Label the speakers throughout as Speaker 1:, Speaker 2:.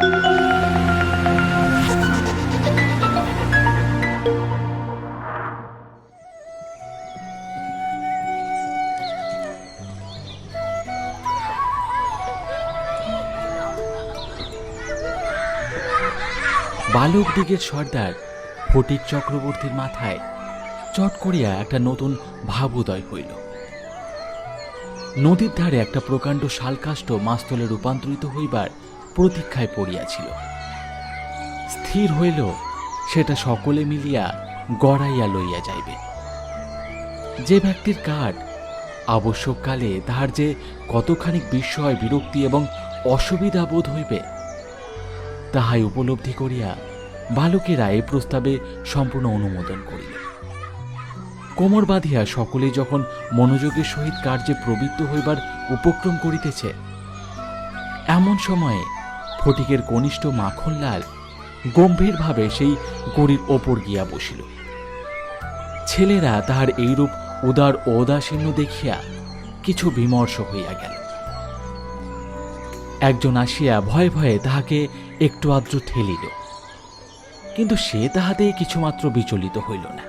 Speaker 1: বালক দিগের সর্দার ফটিক চক্রবর্তীর মাথায় চট করিয়া একটা নতুন ভাবোদয় হইল। নদীর ধারে একটা প্রকাণ্ড শালকাষ্ট মাস্তলে রূপান্তরিত হইবার প্রতীক্ষায় পড়িয়াছিল। স্থির হইল, সেটা সকলে মিলিয়া গড়াইয়া লইয়া যাইবে। যে ব্যক্তির কাঠ আবশ্যককালে তাহার যে কতখানি বিস্ময় বিরক্তি এবং অসুবিধা বোধ হইবে, তাহাই উপলব্ধি করিয়া বালকেরা এই প্রস্তাবে সম্পূর্ণ অনুমোদন করিল কোমর বাঁধিয়া সকলে যখন মনোযোগের সহিত কার্যে প্রবৃত্ত হইবার উপক্রম করিতেছে, এমন সময়ে ফটিকের কনিষ্ঠ মাখনলাল গম্ভীরভাবে সেই গড়ির ওপর গিয়া বসিল। ছেলেরা তাহার এইরূপ উদার ও উদাসীন্য দেখিয়া কিছু বিমর্ষ হইয়া গেল। একজন আসিয়া ভয়ে ভয়ে তাহাকে একটু আদ্র ঠেলিল, কিন্তু সে তাহাতে কিছুমাত্র বিচলিত হইল না।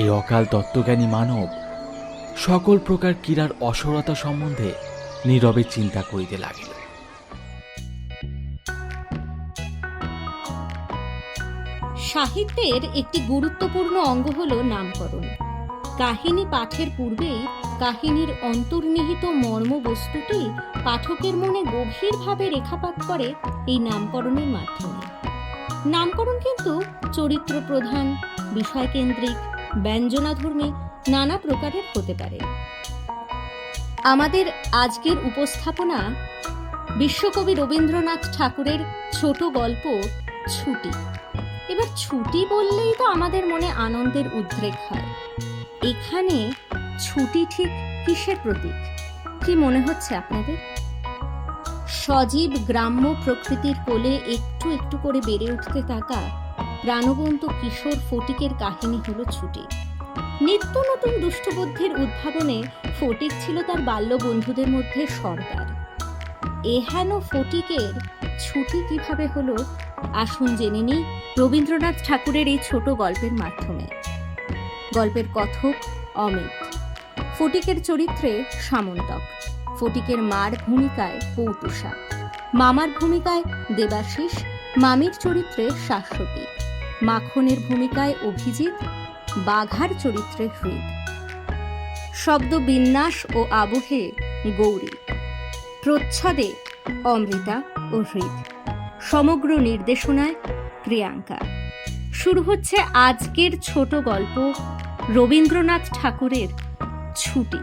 Speaker 1: এই অকাল তত্ত্বজ্ঞানী মানব সকল প্রকার ক্রীড়ার অসরতা সম্বন্ধে নীরবে চিন্তা করিতে লাগিল।
Speaker 2: সাহিত্যের একটি গুরুত্বপূর্ণ অঙ্গ হল নামকরণ। কাহিনী পাঠের পূর্বেই কাহিনীর অন্তর্নিহিত মর্মবস্তুটি পাঠকের মনে গভীরভাবে রেখাপাত করে এই নামকরণের মাধ্যমে। নামকরণ কিন্তু চরিত্র প্রধান বিষয়কেন্দ্রিক, ব্যঞ্জনাধর্মী নানা প্রকারের হতে পারে। আমাদের আজকের উপস্থাপনা বিশ্বকবি রবীন্দ্রনাথ ঠাকুরের ছোট গল্প ছুটি। এবার ছুটি বললেই তো আমাদের মনে আনন্দের উদ্রেক হয়। এখানে ছুটি ঠিক কিসের প্রতীক? কি মনে হচ্ছে আপনাদের? সজীব গ্রাম্য প্রকৃতির কোলে একটু একটু করে বেড়ে উঠতে থাকা প্রাণবন্ত কিশোর ফটিকের কাহিনী হলো ছুটি। নিত্য নতুন দুষ্টবুদ্ধির উদ্ভাবনে ফটিক ছিল তার বাল্য বন্ধুদের মধ্যে সর্দার। এহেন ফটিকের ছুটি কীভাবে হলো আসুন জেনে নিই রবীন্দ্রনাথ ঠাকুরের এই ছোট গল্পের মাধ্যমে। গল্পের কথক অমিত। ফটিকের চরিত্রে সামন্তক। ফটিকের মার ভূমিকায় পৌতুষা। মামার ভূমিকায় দেবাশিস, মামির চরিত্রে শাশ্বতী। মাখনের ভূমিকায় অভিজিৎ, বাঘার চরিত্রে হৃদ। শব্দ বিন্যাস ও আবহে গৌরী। প্রচ্ছদে অমৃতা ও হৃদ। সমগ্র নির্দেশনায় প্রিয়াঙ্কা। শুরু হচ্ছে আজকের ছোট গল্প রবীন্দ্রনাথ ঠাকুরের ছুটি।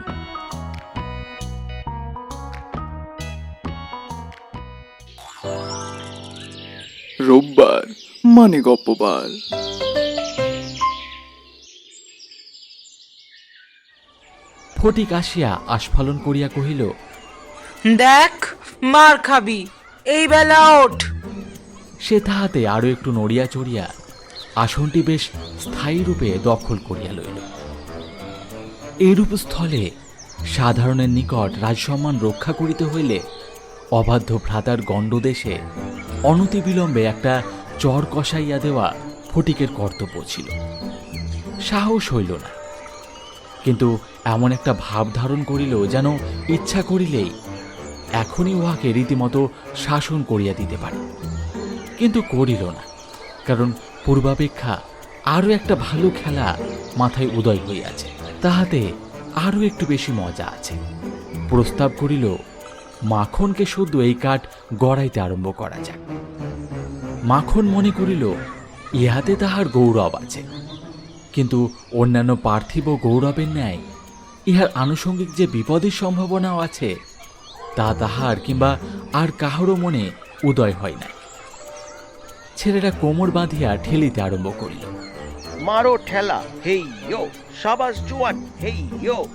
Speaker 3: রোববার মানে গপ্পবার।
Speaker 1: ফটিক আসিয়া আস্ফালন করিয়া কহিল
Speaker 4: দেখ মার খাবি। এই বেলা ওঠ।
Speaker 1: সে তাহাতে আরও একটু নড়িয়া চড়িয়া আসনটি বেশ স্থায়ী রূপে দখল করিয়া লইল। এইরূপ স্থলে সাধারণের নিকট রাজসম্মান রক্ষা করিতে হইলে অবাধ্য ভ্রাতার গণ্ডদেশে অনতিবিলম্বে একটা চর কষাইয়া দেওয়া ফটিকের কর্তব্য ছিল। সাহস হইল না। কিন্তু এমন একটা ভাব ধারণ করিল যেন ইচ্ছা করিলেই এখনই উহাকে রীতিমতো শাসন করিয়া দিতে পারে। কিন্তু করিল না, কারণ পূর্বাপেক্ষা আরও একটা ভালো খেলা মাথায় উদয় হইয়াছে, তাহাতে আরও একটু বেশি মজা আছে। প্রস্তাব করিল, মাখনকে শুদ্ধ এই কাঠ গড়াইতে আরম্ভ করা যাক। মাখন মনে করিল, ইহাতে তাহার গৌরব আছে। কিন্তু অন্যান্য পার্থিব গৌরবের ন্যায় ইহার আনুষঙ্গিক যে বিপদের সম্ভাবনাও আছে, তা তাহার কিংবা আর কাহারও মনে উদয় হয় নাই। ছেলেরা কোমর বাঁধিয়া ঠেলিতে আরম্ভ করিল।
Speaker 5: মারো ঠেলা হেই ইয়ো সাবাস জুয়ান হেই ইয়ো।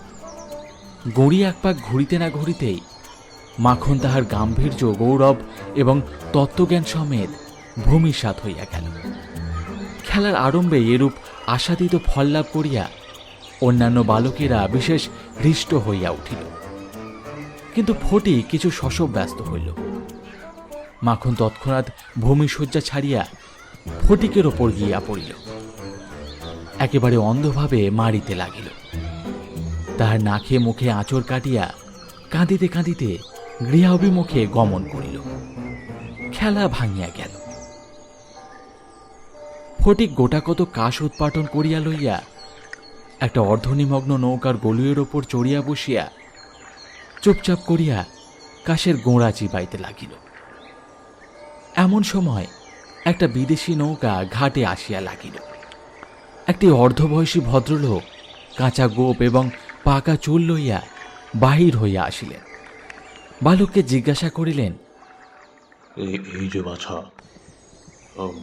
Speaker 1: গড়ি এক পাক ঘুরিতে না ঘুরিতেই মাখন তাহার গাম্ভীর্য গৌরব এবং তত্ত্বজ্ঞান সমেত ভূমিসাৎ হইয়া গেল। খেলার আরম্ভে এরূপ আশাতীত ফল লাভ করিয়া অন্যান্য বালকেরা বিশেষ হৃষ্ট হইয়া উঠিল। কিন্তু ফটি কিছু শশব ব্যস্ত হইল। মাখন তৎক্ষণাৎ ভূমিশয্যা ছাড়িয়া ফটিকের ওপর গিয়া পড়িল। একেবারে অন্ধভাবে মারিতে লাগিল। তাহার নাকে মুখে আঁচড় কাটিয়া কাঁদিতে কাঁদিতে গৃহাভিমুখে গমন করিল। খেলা ভাঙিয়া গেল। ফটিক গোটা কত কাশ উৎপাটন করিয়া লইয়া একটা অর্ধনিমগ্ন নৌকার গলুয়ের ওপর চড়িয়া বসিয়া চুপচাপ করিয়া কাশের গোড়া চিবাইতে লাগিল। এমন সময় একটা বিদেশি নৌকা ঘাটে আসিয়া লাগিল। একটি অর্ধবয়সী ভদ্রলোক কাঁচা গোপ এবং পাকা চুল লইয়া বাহির হইয়া আসিলেন। বালককে জিজ্ঞাসা করিলেন
Speaker 6: এই- যে বাছা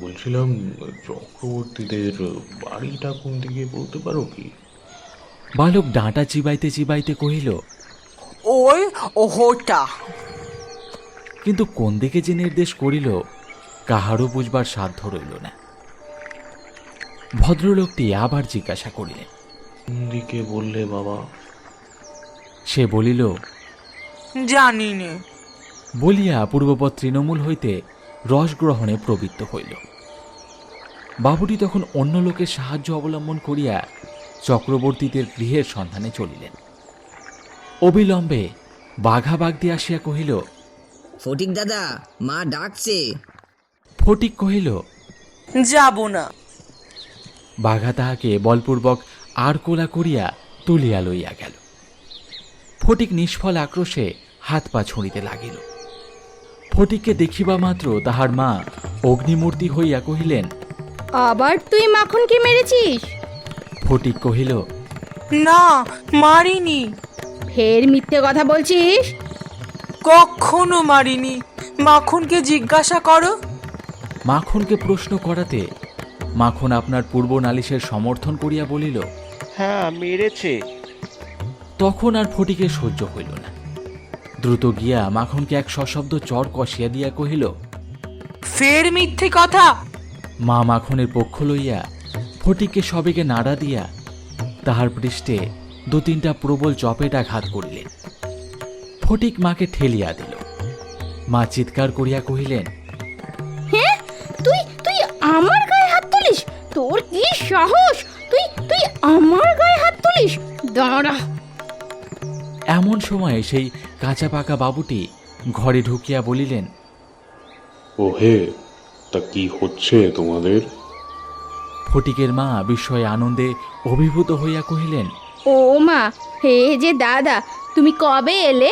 Speaker 6: বলছিলাম চক্রবর্তীদের বাড়িটা কোন দিকে বলতে পারো কি?
Speaker 1: বালক ডাঁটা চিবাইতে চিবাইতে কহিল
Speaker 4: ওই ওহোটা
Speaker 1: কিন্তু কোন দিকে যে নির্দেশ করিল কাহারও বুঝবার সাধ্য রইল না। ভদ্রলোকটি আবার জিজ্ঞাসা করিলেন
Speaker 6: কোন দিকে বললে বাবা?
Speaker 1: সে বলিল
Speaker 4: জানি নে
Speaker 1: বলিয়া পূর্বপদ তৃণমূল হইতে রস গ্রহণে প্রবৃত্ত হইল। বাবুটি তখন অন্য লোকের সাহায্য অবলম্বন করিয়া চক্রবর্তীদের গৃহের সন্ধানে চলিলেন। অবিলম্বে বাঘা বাগদি আসিয়া কহিল
Speaker 7: ফটিক দাদা মা ডাকছে।
Speaker 1: ফটিক কহিল
Speaker 4: যাব না।
Speaker 1: বাঘা তাহাকে বলপূর্বক আর কোলা করিয়া তুলিয়া লইয়া গেল। ফটিক নিষ্ফল আক্রোশে হাত পা ছুঁড়িতে লাগিল। ফটিককে দেখিবা মাত্র তাহার মা অগ্নিমূর্তি হইয়া কহিলেন
Speaker 8: আবার তুই মাখনকে মেরেছিস?
Speaker 1: ফটিক কহিল
Speaker 4: না মারিনি।
Speaker 8: ফের মিথ্যে কথা বলছিস?
Speaker 4: কখনো মারিনি। মাখনকে জিজ্ঞাসা করো।
Speaker 1: মাখনকে প্রশ্ন করাতে মাখন আপনার পূর্ব নালিশের সমর্থন করিয়া বলিল
Speaker 5: হ্যাঁ মেরেছে।
Speaker 1: তখন আর ফটিকে সহ্য হইল না। দ্রুত গিয়া মাখনকে এক সশব্দ চর কষিয়া দিয়া কহিল
Speaker 4: ফের মিথ্যে কথা।
Speaker 1: মা মাখনের পক্ষ লইয়া ফটিককে সবেকে নাড়া দিয়া তাহার পৃষ্ঠে দু তিনটা প্রবল চপেটা ঘাত করিলেন। ফটিক মাকে ঠেলিয়া দিল। মা চিৎকার করিয়া কহিলেন
Speaker 8: হ্যাঁ তুই তুই আমার গায়ে হাত তুলিস? তোর কি সাহস? তুই তুই আমার গায়ে হাত তুলিস? দাঁড়া।
Speaker 1: এমন সময়ে সেই কাঁচা পাকা বাবুটি ঘরে ঢুকিয়া বলিলেন
Speaker 6: ও হে তা কি হচ্ছে তোমাদের?
Speaker 1: ফটিকের মা বিস্ময়ে আনন্দে অভিভূত হইয়া কহিলেন
Speaker 8: ও মা হে যে দাদা তুমি কবে এলে?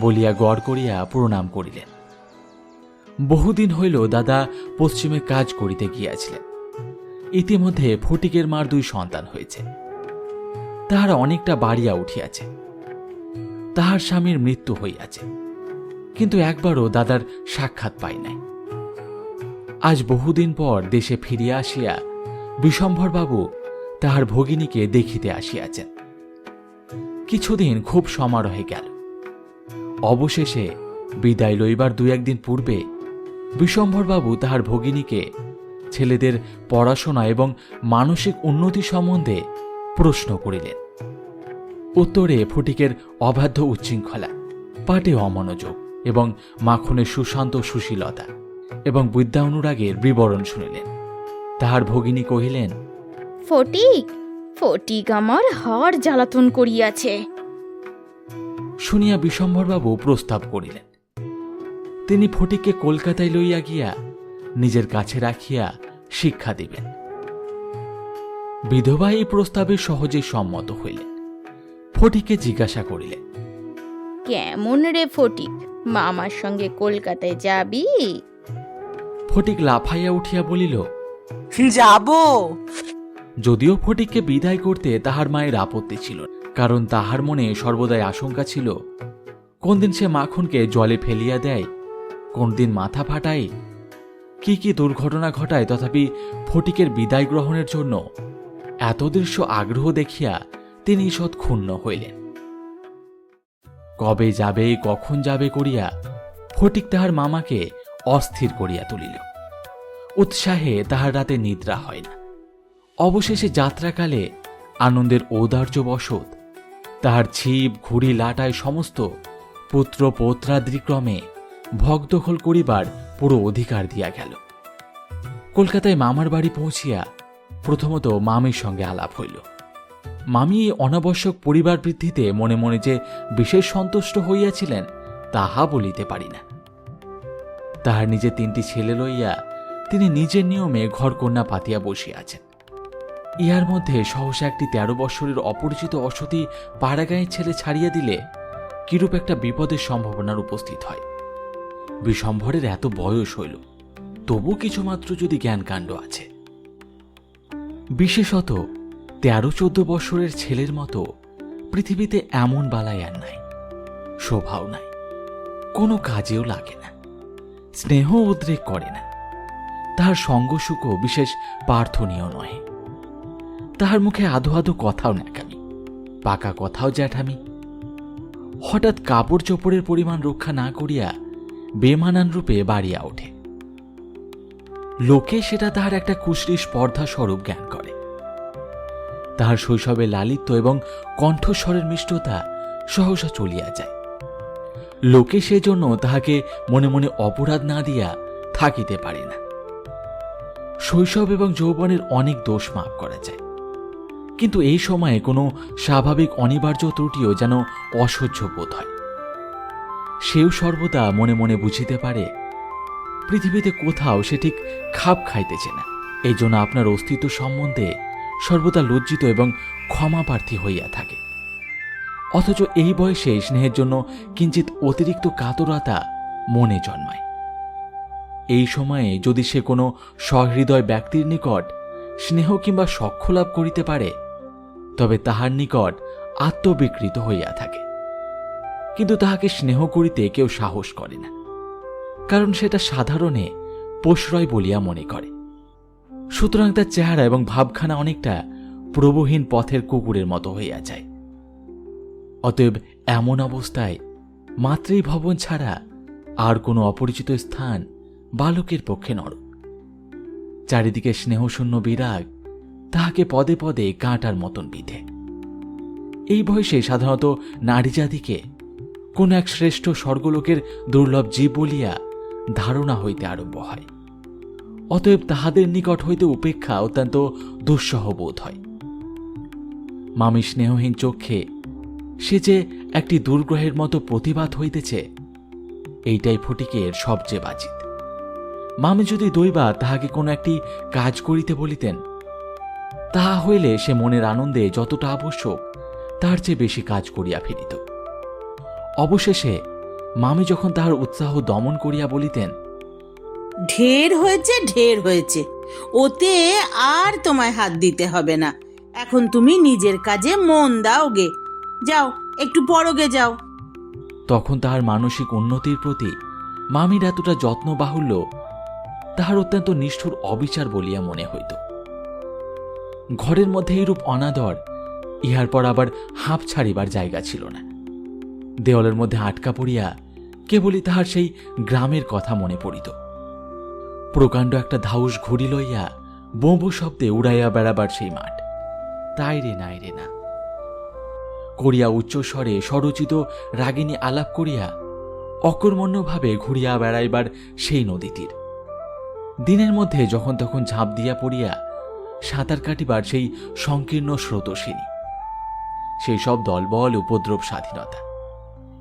Speaker 1: বলিয়া গড় করিয়া প্রণাম করিলেন। বহুদিন হইল দাদা পশ্চিমে কাজ করিতে গিয়াছিলেন। ইতিমধ্যে ফটিকের মার দুই সন্তান হয়েছে। তাহারা অনেকটা বাড়িয়া উঠিয়াছে। তাহার স্বামীর মৃত্যু হইয়াছে। কিন্তু একবারও দাদার সাক্ষাৎ পাই নাই। আজ বহুদিন পর দেশে ফিরিয়া আসিয়া বিশম্ভরবাবু তাহার ভগিনীকে দেখিতে আসিয়াছেন। কিছুদিন খুব সমারোহে গেল। অবশেষে বিদায় লইবার দু একদিন পূর্বে বিশম্ভরবাবু তাহার ভগিনীকে ছেলেদের পড়াশোনা এবং মানসিক উন্নতি সম্বন্ধে প্রশ্ন করিলেন। উত্তরে ফটিকের অবাধ্য উচ্ছৃঙ্খলা, পাটে অমনোযোগ এবং মাখনের সুশান্ত সুশীলতা এবং বিদ্যা অনুরাগের বিবরণ শুনিলেন। তাহার ভগিনী কহিলেন,
Speaker 8: ফটিক ফটিক আমার হাড় জ্বালাতন করিয়াছে।
Speaker 1: শুনিয়া বিশম্ভরবাবু প্রস্তাব করিলেন। তিনি ফটিককে কলকাতায় লইয়া গিয়া নিজের কাছে রাখিয়া শিক্ষা দিবেন। বিধবা এই প্রস্তাবে সহজে সম্মত হইলেন। ফটিকে জিজ্ঞাসা করিলেন
Speaker 8: কেমন রে ফটিক? মামার সঙ্গে কলকাতায় যাবি?
Speaker 1: ফটিক লাফাইয়া উঠিয়া বলিল
Speaker 4: যাব।
Speaker 1: যদিও ফটিককে বিদায় করতে তাহার মায়ের আপত্তি ছিল না, কারণ তাহার মনে সর্বদাই আশঙ্কা ছিল, কোন দিন সে মাখনকে জলে ফেলিয়া দেয়, কোন দিন মাথা ফাটায়, কি কি দুর্ঘটনা ঘটায় তথাপি ফটিকের বিদায় গ্রহণের জন্য এত দৃশ্য আগ্রহ দেখিয়া তিনি ঈষৎ ক্ষুণ্ণ হইলেন। কবে যাবে, কখন যাবে করিয়া ফটিক তাহার মামাকে অস্থির করিয়া তুলিল। উৎসাহে তাহার রাতে নিদ্রা হয় না। অবশেষে যাত্রাকালে আনন্দের ঔদার্য বশত তাহার ছিপ, ঘুড়ি, লাটায় সমস্ত পুত্র পৌত্রাদ্রিক্রমে ভগদখল করিবার পুরো অধিকার দিয়া গেল। কলকাতায় মামার বাড়ি পৌঁছিয়া প্রথমত মামির সঙ্গে আলাপ হইল। মামি অনাবশ্যক পরিবার বৃদ্ধিতে মনে মনে যে বিশেষ সন্তুষ্ট হইয়াছিলেন, তাহা বলিতে পারি না। তাহার নিজের তিনটি ছেলে লইয়া তিনি নিজের নিয়মে ঘরকন্যা পাতিয়া বসিয়াছেন ইহার মধ্যে সহসা একটি তেরো বৎসরের অপরিচিত অসতী পাড়াগাঁয়ের ছেলে ছাড়িয়া দিলে কিরূপ একটা বিপদের সম্ভাবনার উপস্থিত হয়? বিশম্ভরের এত বয়স হইল, তবু কিছুমাত্র যদি জ্ঞানকাণ্ড আছে। বিশেষত তেরো চোদ্দ বৎসরের ছেলের মতো পৃথিবীতে এমন বালাই আর নাই, শোভাও নাই, কোনো কাজেও লাগে না স্নেহ উদ্রেক করে না, তাহার সঙ্গসুখও বিশেষ প্রার্থনীয় নহে। তাহার মুখে আধো আধো কথাও ন্যাকামি। পাকা কথাও জ্যাঠামি। হঠাৎ কাপড় চোপড়ের পরিমাণ রক্ষা না করিয়া বেমানান রূপে বাড়িয়া ওঠে। লোকে সেটা তাহার একটা কুশ্রী স্পর্ধা স্বরূপ জ্ঞান করে। তাহার শৈশবে লালিত্য এবং কণ্ঠস্বরের মিষ্টতা সহসা চলিয়া যায়। লোকে সেজন্য তাহাকে মনে মনে অপরাধ না দিয়া থাকিতে পারে না। শৈশব এবং যৌবনের অনেক দোষ মাফ করা যায়। কিন্তু এই সময়ে কোনো স্বাভাবিক অনিবার্য ত্রুটিও যেন অসহ্য বোধ হয়। সেও সর্বদা মনে মনে বুঝিতে পারে, পৃথিবীতে কোথাও সে ঠিক খাপ খাইতেছে না। এই জন্য আপনার অস্তিত্ব সম্বন্ধে সর্বদা লজ্জিত এবং ক্ষমাপ্রার্থী হইয়া থাকে। অথচ এই বয়সে স্নেহের জন্য কিঞ্চিত অতিরিক্ত কাতরতা মনে জন্মায়। এই সময়ে যদি সে কোনো সহৃদয় ব্যক্তির নিকট স্নেহ কিংবা সখ্য লাভ করিতে পারে তবে তাহার নিকট আত্মবিকৃত হইয়া থাকে। কিন্তু তাহাকে স্নেহ করিতে কেউ সাহস করে না। কারণ সেটা সাধারণে প্রশ্রয় বলিয়া মনে করে। সুতরাং তার চেহারা এবং ভাবখানা অনেকটা প্রভুহীন পথের কুকুরের মতো হইয়া যায়। অতএব এমন অবস্থায় মাতৃভবন ছাড়া আর কোনো অপরিচিত স্থান বালকের পক্ষে নরক চারিদিকে স্নেহশূন্য বিরাগ তাহাকে পদে পদে কাঁটার মতন বিধে। এই বয়সে সাধারণত নারী জাতিকে কোন এক শ্রেষ্ঠ স্বর্গলোকের দুর্লভ জীব বলিয়া ধারণা হইতে আরম্ভ হয়। অতএব তাহাদের নিকট হইতে উপেক্ষা অত্যন্ত দুঃসহ বোধ হয়। মামি স্নেহহীন চক্ষে সে যে একটি দুর্গ্রহের মতো প্রতিবাদ হইতেছে, এইটাই ফটিকের সবচেয়ে বাজিত। মামি যদি দৈবা তাহাকে কোনো একটি কাজ করিতে বলিতেন তাহা হইলে সে মনের আনন্দে যতটা আবশ্যক তার চেয়ে বেশি কাজ করিয়া ফেলিত। অবশেষে মামি যখন তাহার উৎসাহ দমন করিয়া বলিতেন
Speaker 9: ঢের হয়েছে ঢের হয়েছে ওতে আর তোমায় হাত দিতে হবে না। এখন তুমি নিজের কাজে মন দাও গে। যাও একটু পরগে যাও।
Speaker 1: তখন তাহার মানসিক উন্নতির প্রতি মামির এতটা যত্ন বাহুল্য তাহার অত্যন্ত নিষ্ঠুর অবিচার বলিয়া মনে হইত। ঘরের মধ্যে এইরূপ অনাদর, ইহার পর আবার হাঁপ ছাড়িবার জায়গা ছিল না। দেওয়ালের মধ্যে আটকা পড়িয়া কেবলই তাহার সেই গ্রামের কথা মনে পড়িত। প্রকাণ্ড একটা ধাউস ঘুড়ি লইয়া বোঁবো শব্দে উড়াইয়া বেড়াবার সেই মাঠ। তাই রে নাই রে না। করিয়া উচ্চস্বরে স্বরচিত রাগিনী আলাপ করিয়া অকর্মণ্যভাবে ঘুরিয়া বেড়াইবার সেই নদীটির দিনের মধ্যে যখন তখন ঝাঁপ দিয়া পড়িয়া সাঁতার কাটিবার সেই সংকীর্ণ স্রোতসিনী সেই সব দলবল, উপদ্রব, স্বাধীনতা।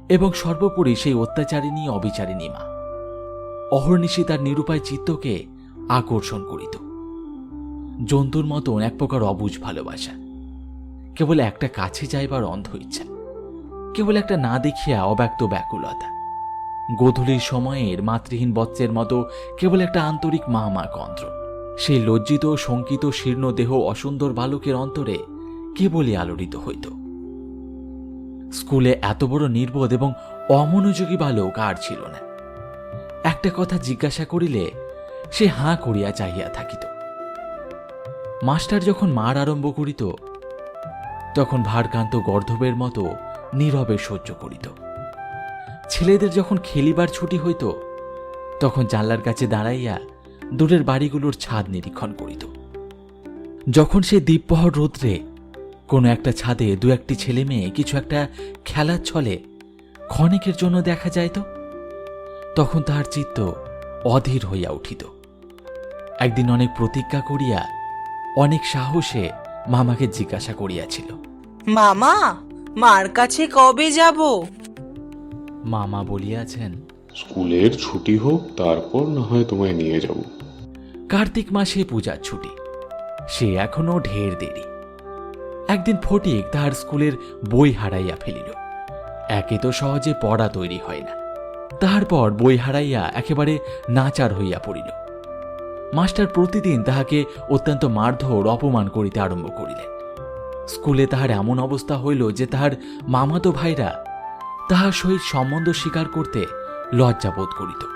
Speaker 1: এবং সর্বোপরি সেই অত্যাচারিণী, অবিচারিণী মা। অহর্নিশি তার নিরুপায় চিত্তকে আকর্ষণ করিত। জন্তুর মতন এক প্রকার অবুঝ ভালোবাসা। কেবল একটা কাছে যাইবার অন্ধ ইচ্ছা। কেবল একটা না দেখিয়া অব্যক্ত ব্যাকুলতা। গোধূলির সময়ের মাতৃহীন বচ্চের মতো কেবল একটা আন্তরিক মা মা কন্ত্র সেই লজ্জিত শঙ্কিত শীর্ণ দেহ অসুন্দর বালকের অন্তরে কেবলই আলোড়িত হইত। স্কুলে এত বড় নির্বোধ এবং অমনোযোগী বালক আর ছিল না। একটা কথা জিজ্ঞাসা করিলে সে হাঁ করিয়া চাহিয়া থাকিত। মাস্টার যখন মার আরম্ভ করিত, তখন ভারকান্ত গর্ধবের মতো নীরবে সহ্য করিত। ছেলেদের যখন খেলিবার ছুটি হইত, তখন জানলার কাছে দাঁড়াইয়া দূরের বাড়িগুলোর ছাদ নিরীক্ষণ করিত। যখন সে দ্বীপপহর রোদ্রে কোনো একটা ছাদে দু একটি ছেলে মেয়ে কিছু একটা খেলার ছলে ক্ষণিকের জন্য দেখা যাইত তখন তাহার চিত্ত অধীর হইয়া উঠিত। একদিন অনেক প্রতিজ্ঞা করিয়া অনেক সাহসে মামাকে জিজ্ঞাসা করিয়াছিল।
Speaker 4: মামা মার কাছে কবে যাব?
Speaker 1: মামা বলিয়াছেন
Speaker 6: স্কুলের ছুটি হোক তারপর না হয় তোমায় নিয়ে যাব।
Speaker 1: কার্তিক মাসে পূজার ছুটি। সে এখনও ঢের দেরি। একদিন ফটিক তাহার স্কুলের বই হারাইয়া ফেলিল। একে তো সহজে পড়া তৈরি হয় না। তাহার পর বই হারাইয়া একেবারে নাচার হইয়া পড়িল। মাস্টার প্রতিদিন তাহাকে অত্যন্ত মারধর, অপমান করিতে আরম্ভ করিলেন। স্কুলে তাহার এমন অবস্থা হইল যে তাহার মামাতো ভাইরা তাহার সহিত সম্বন্ধ স্বীকার করতে লজ্জা বোধ করিত।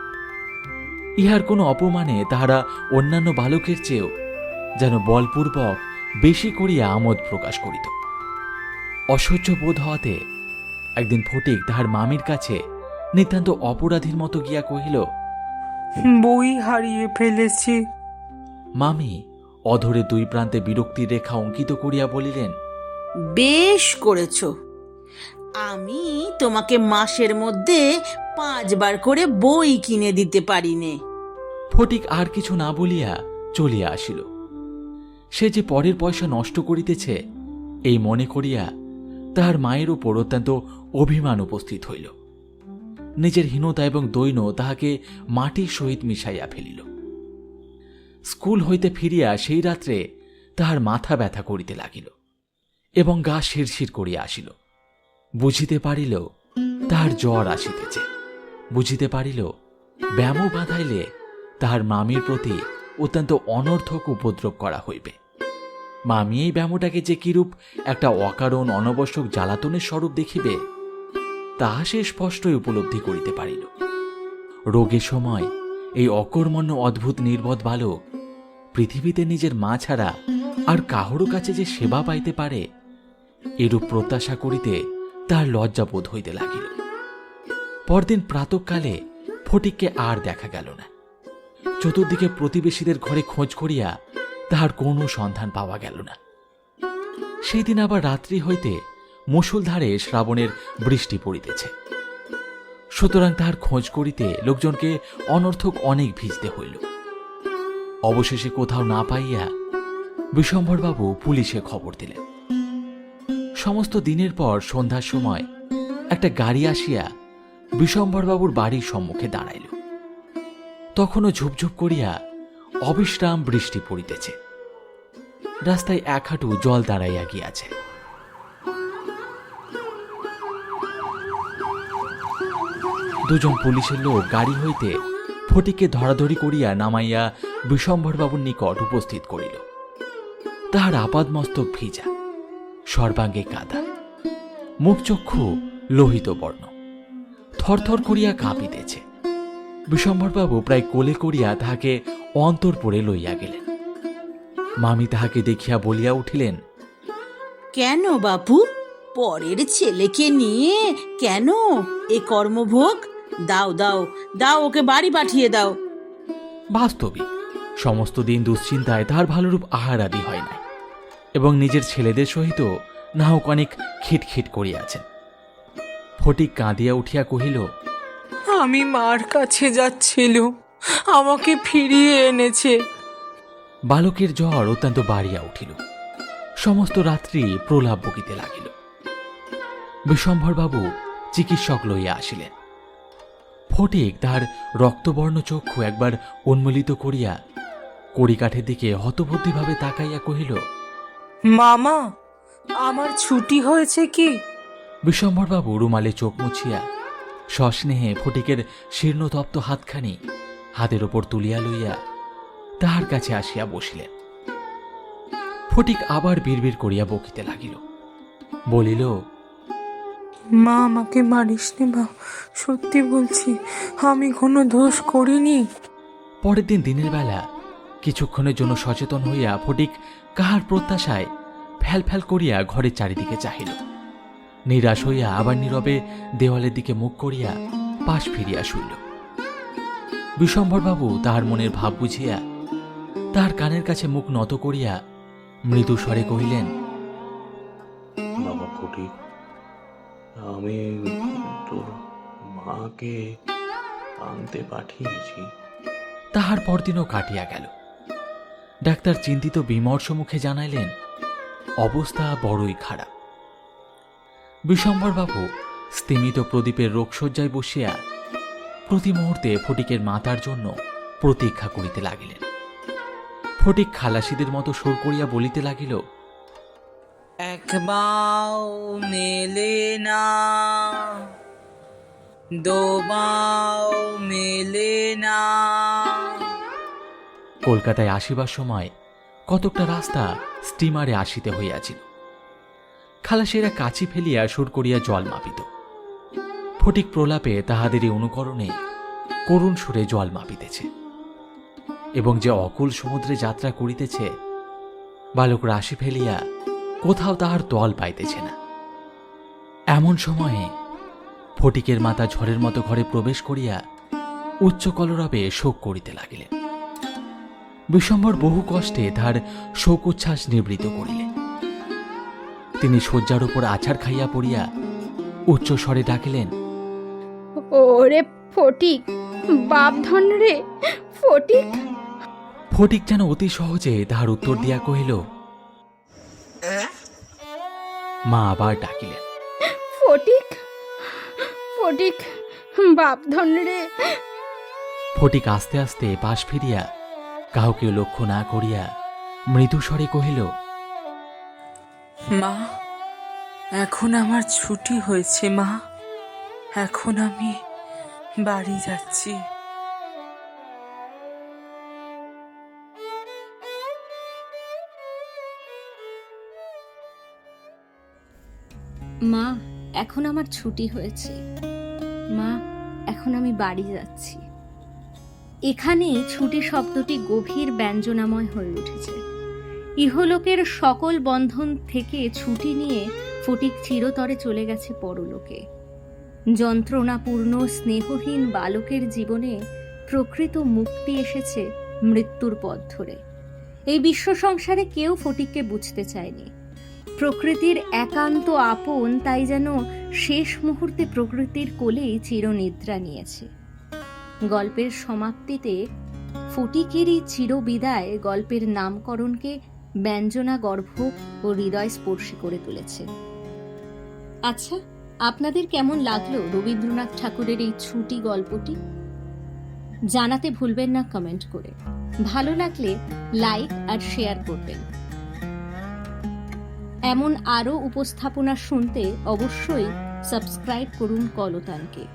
Speaker 1: ইহার কোনো অপমানে তাহারা অন্যান্য বালকের চেয়েও যেন বলপূর্বক বেশি করিয়া আমোদ প্রকাশ করিত। অসহ্য বোধ হওয়াতে একদিন ফটিক তাহার মামির কাছে নিতান্ত অপরাধীর মতো গিয়া কহিল
Speaker 4: বই হারিয়ে ফেলেছি।
Speaker 1: মামি অধরে দুই প্রান্তে বিরক্তির রেখা অঙ্কিত করিয়া বলিলেন
Speaker 9: বেশ করেছ। আমি তোমাকে মাসের মধ্যে পাঁচবার করে বই কিনে দিতে পারি নে
Speaker 1: ফটিক আর কিছু না বলিয়া চলিয়া আসিল। সে যে পরের পয়সা নষ্ট করিতেছে, এই মনে করিয়া তাহার মায়ের উপর অত্যন্ত অভিমান উপস্থিত হইল। নিজের হীনতা এবং দৈন্য তাহাকে মাটির সহিত মিশাইয়া ফেলিল। স্কুল হইতে ফিরিয়া সেই রাত্রে তাহার মাথা ব্যথা করিতে লাগিল এবং গা শিরশির করিয়া আসিল। বুঝিতে পারিল তাহার জ্বর আসিতেছে। বুঝিতে পারিল ব্যামো বাঁধাইলে তাহার মামির প্রতি অত্যন্ত অনর্থক উপদ্রব করা হইবে। মামি এই ব্যামোটাকে যে কিরূপ একটা অকারণ, অনবশ্যক, জ্বালাতনের স্বরূপ দেখিবে, তাহা সে স্পষ্টই উপলব্ধি করিতে পারিল। রোগের সময় এই অকর্মণ্য, অদ্ভুত, নির্বোধ বালক পৃথিবীতে নিজের মা ছাড়া আর কাহরও কাছে যে সেবা পাইতে পারে, এরূপ প্রত্যাশা করিতে তার লজ্জা বোধ হইতে লাগিল। পরদিন প্রাতকালে ফটিককে আর দেখা গেল না। চতুর্দিকে প্রতিবেশীদের ঘরে খোঁজ করিয়া তাহার কোনো সন্ধান পাওয়া গেল না। সেই দিন আবার রাত্রি হইতে মুসুলধারে শ্রাবণের বৃষ্টি পড়িতেছে। সুতরাং তাহার খোঁজ করিতে লোকজনকে অনর্থক অনেক ভিজতে হইল। অবশেষে কোথাও না পাইয়া বিশম্ভরবাবু পুলিশে খবর দিলেন। সমস্ত দিনের পর সন্ধ্যার সময় একটা গাড়ি আসিয়া বিশম্ভরবাবুর বাড়ির সম্মুখে দাঁড়াইল। তখনও ঝুপঝুপ করিয়া অবিশ্রাম বৃষ্টি পড়িতেছে। রাস্তায় এক হাঁটু জল দাঁড়াইয়া গিয়াছে। দুজন পুলিশের লোক গাড়ি হইতে ফটিকে ধরাধরি করিয়া নামাইয়া বিশম্ভরবাবুর নিকট উপস্থিত করিল। তাহার আপাদমস্তক ভিজা। সর্বাঙ্গে কাদা। মুখচক্ষু লোহিত বর্ণ। থরথর করিয়া কাঁপিতেছে। বিশম্বরবাবু প্রায় কোলে করিয়া তাহাকে অন্তরপুরে লইয়া গেলেন। মামি তাহাকে দেখিয়া বলিয়া উঠিলেন
Speaker 9: কেন বাপু? পরের ছেলেকে নিয়ে কেন এ কর্মভোগ? দাও দাও দাও ওকে বাড়ি পাঠিয়ে দাও।
Speaker 1: বাস্তবিক সমস্ত দিন দুশ্চিন্তায় তাহার ভালোরূপ আহার আদি হয় নাই। এবং নিজের ছেলেদের সহিত নাহক অনেক খিটখিট করিয়াছেন। ফটিক কাঁদিয়া উঠিয়া কহিল
Speaker 4: আমি মার কাছে যাচ্ছিল আমাকে ফিরিয়ে এনেছে।
Speaker 1: বালকের জ্বর অত্যন্ত বাড়িয়া উঠিল। সমস্ত রাত্রি প্রলাপ বকিতে লাগিল। বিশম্ভরবাবু চিকিৎসক লইয়া আসিলেন। ফটিক তাহার রক্তবর্ণ চক্ষু একবার উন্মোলিত করিয়া কড়িকাঠের দিকে হতবুদ্ধিভাবে তাকাইয়া কহিল
Speaker 4: মামা আমার ছুটি হয়েছে কি?
Speaker 1: বিশম্বরবাবু রুমালে চোখ মুছিয়া সস্নেহে ফটিকের শীর্ণতপ্ত হাতখানি হাতের ওপর তুলিয়া লইয়া তাহার কাছে আসিয়া বসিলেন। ফটিক আবার বিড়বিড় করিয়া বকিতে লাগিল। বলিল
Speaker 4: মা আমাকে মারিস নে মা সত্যি বলছি আমি কোনো দোষ করিনি।
Speaker 1: পরের দিন দিনের বেলা কিছুক্ষণের জন্য সচেতন হইয়া ফটিক কাহার প্রত্যাশায় ফ্যাল ফ্যাল করিয়া ঘরের চারিদিকে চাহিল। নিরাশ হইয়া আবার নীরবে দেওয়ালের দিকে মুখ করিয়া পাশ ফিরিয়া শুইল। বিশম্বরবাবু তাহার মনের ভাব বুঝিয়া তাহার কানের কাছে মুখ নত করিয়া মৃদু স্বরে কহিলেন
Speaker 6: বাবা ফটিক আমি তোর মাকে আনতে পাঠিয়েছি।
Speaker 1: তাহার পরদিনও কাটিয়া গেল। ডাক্তার চিন্তিত বিমর্ষ মুখে জানাইলেন, অবস্থা বড়ই খারাপ। বিশম্বরবাবু স্তিমিত প্রদীপের রোগশয্যায় বসিয়া প্রতি মুহূর্তে ফটিকের মাতার জন্য প্রতীক্ষা করিতে লাগিলেন। ফটিক খালাসিদের মতো সুর করিয়া বলিতে লাগিল,
Speaker 9: এক বাও মেলে না, দো বাও মেলে না
Speaker 1: কলকাতায় আসিবার সময় কতকটা রাস্তা স্টিমারে আসিতে হইয়াছিল। খালাসেরা কাছি ফেলিয়া সুর করিয়া জল মাপিত। ফটিক প্রলাপে তাহাদেরই অনুকরণে করুণ সুরে জল মাপিতেছে এবং যে অকুল সমুদ্রে যাত্রা করিতেছে বালক রাশি ফেলিয়া কোথাও তাহার তল পাইতেছে না। এমন সময়ে ফটিকের মাতা ঝড়ের মতো ঘরে প্রবেশ করিয়া উচ্চ কলরবে শোক করিতে লাগিলেন। বিশ্বম্বর বহু কষ্টে তার শোক উচ্ছ্বাস নিবৃত করিলেন। তিনি শয্যার উপর আছাড় খাইয়া পড়িয়া উচ্চ স্বরে ডাকিলেন
Speaker 8: ওরে ফটিক বাপ ধন রে ফটিক।
Speaker 1: ফটিক যেন অতি সহজে তাহার উত্তর দিয়া কহিল মা আবার ডাকিলেন
Speaker 8: ফটিক ফটিক বাপ ধন রে।
Speaker 1: ফটিক আস্তে আস্তে পাশ ফিরিয়া কাউকে লক্ষ্য না করিয়া মৃদু স্বরে কহিল
Speaker 4: মা এখন আমার ছুটি হয়েছে মা। এখন আমি বাড়ি যাচ্ছি।
Speaker 2: মা এখন আমার ছুটি হয়েছে। মা এখন আমি বাড়ি যাচ্ছি। এখানে ছুটি শব্দটি গভীর ব্যঞ্জনাময় হয়ে উঠেছে। ইহলোকের সকল বন্ধন থেকে ছুটি নিয়ে ফটিক চিরতরে চলে গেছে পরলোকে। যন্ত্রণাপূর্ণ, স্নেহহীন বালকের জীবনে প্রকৃত মুক্তি এসেছে মৃত্যুর পথ ধরে। এই বিশ্ব সংসারে কেউ ফটিককে বুঝতে চায়নি। প্রকৃতির একান্ত আপন তাই যেন শেষ মুহূর্তে প্রকৃতির কোলেই চিরনিদ্রা নিয়েছে। গল্পের সমাপ্তিতে ফটিকেরই চিরবিদায় গল্পের নামকরণকে ব্যঞ্জনা, গর্ভ ও হৃদয় স্পর্শী করে তুলেছে। আচ্ছা আপনাদের কেমন লাগল রবীন্দ্রনাথ ঠাকুরের এই ছুটি গল্পটি? জানাতে ভুলবেন না কমেন্ট করে। ভালো লাগলে লাইক আর শেয়ার করবেন। এমন আরও উপস্থাপনা শুনতে অবশ্যই সাবস্ক্রাইব করুন কলতানকে।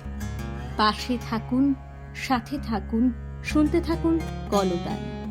Speaker 2: পাশে থাকুন সাথে থাকুন শুনতে থাকুন কলতান